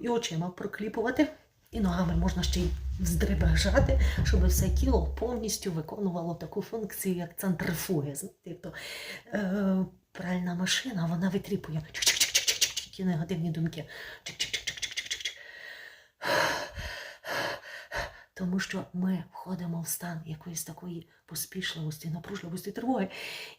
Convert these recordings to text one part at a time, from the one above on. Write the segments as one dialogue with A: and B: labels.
A: І очима прокліпувати. І ногами можна ще й вздребежати, щоб все тіло повністю виконувало таку функцію, як центрифуги. Тобто е, пральна машина, вона витріпує ті негативні думки. Чик-чик-чик-чик-чик-чик. Тому що ми входимо в стан якоїсь такої поспішливості, напружливості, тривоги.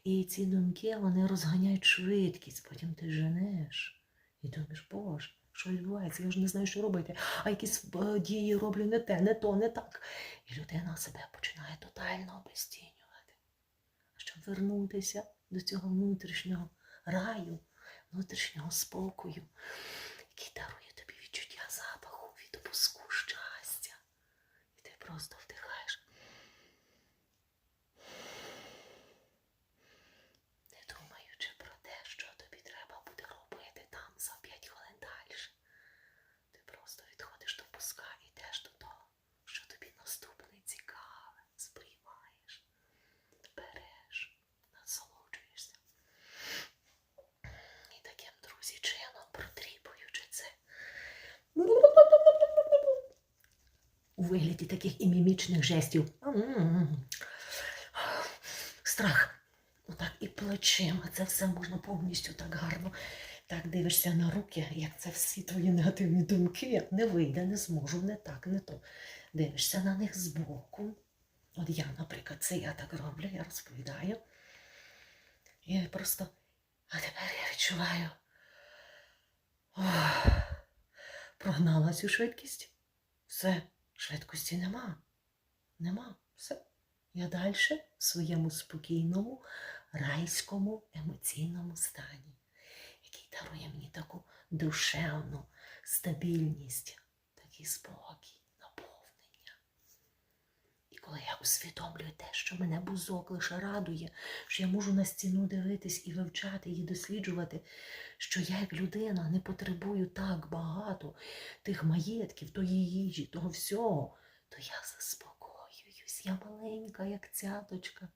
A: І ці думки вони розганяють швидкість. Потім ти женеш і думаєш, боже, що відбувається? Я ж не знаю, що робити. А якісь е, дії роблю не те, не то, не так. І людина себе починає тотально обезцінювати. Щоб вернутися до цього внутрішнього раю, внутрішнього спокою, який дарує тобі відчуття запаху, відпуску. Просто вдихаєш. Не думаючи про те, що тобі треба буде робити там за 5 хвилин далі. Ти просто відходиш до пуска і йдеш до того, що тобі наступне цікаве, сприймаєш, береш, насолоджуєшся. І таким, друзі, чином, протріпуючи це. У вигляді таких і мімічних жестів. Страх. Отак і плечима. Це все можна повністю так гарно. Так дивишся на руки, як це всі твої негативні думки. Не вийде, не зможу, не так, не то. Дивишся на них збоку. От я, наприклад, це я так роблю, я розповідаю. І просто. А тепер я відчуваю. Ох, прогнала цю швидкість. Все, швидкості нема. Нема. Все. Я далі в своєму спокійному, райському емоційному стані, який дарує мені таку душевну стабільність, такий спокій, коли я усвідомлюю те, що мене бузок лише радує, що я можу на стіну дивитись і вивчати її, досліджувати, що я як людина не потребую так багато тих маєтків, тої їжі, того всього, то я заспокоююсь. Я маленька, як цяточка.